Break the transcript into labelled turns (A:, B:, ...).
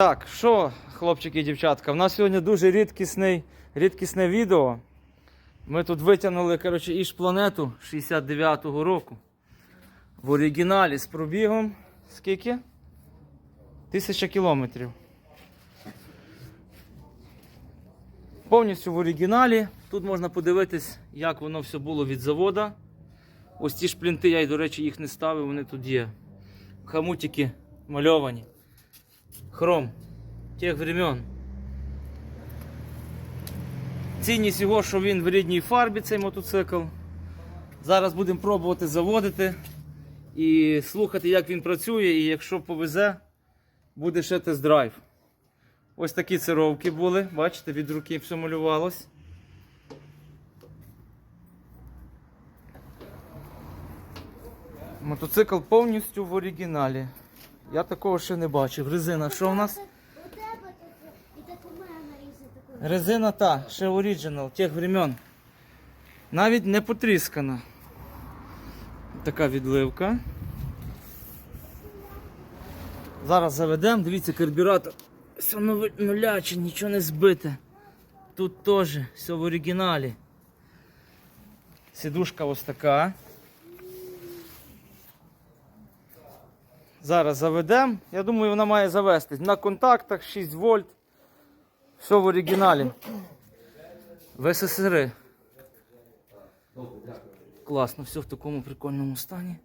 A: Так, що, хлопчики і дівчатка, в нас сьогодні дуже рідкісний, рідкісне відео. Ми тут витягнули коротше, іж планету 69-го року. В оригіналі з пробігом скільки? Тисяча кілометрів. Повністю в оригіналі. Тут можна подивитись, як воно все було від завода. Ось ці шплінти, я, й, до речі, їх не ставив, вони тут є. Хамутики мальовані. Хром тих времен. Цінність його, що він в рідній фарбі, цей мотоцикл. Зараз будемо пробувати заводити і слухати, як він працює, і якщо повезе, буде ще тест-драйв. Ось такі цировки були, бачите, від руки все малювалось. Мотоцикл повністю в оригіналі. Я такого ще не бачив. Резина, що в нас? Резина та, ще оригінал, тих времен. Навіть не потріскана. Така відливка. Зараз заведемо, дивіться, карбюратор. Все нуляче, нічого не збите. Тут теж все в оригіналі. Сідушка ось така. Зараз заведемо. Я думаю, вона має завестись. На контактах 6 вольт. Все в оригіналі. В СССР. Класно, все в такому прикольному стані.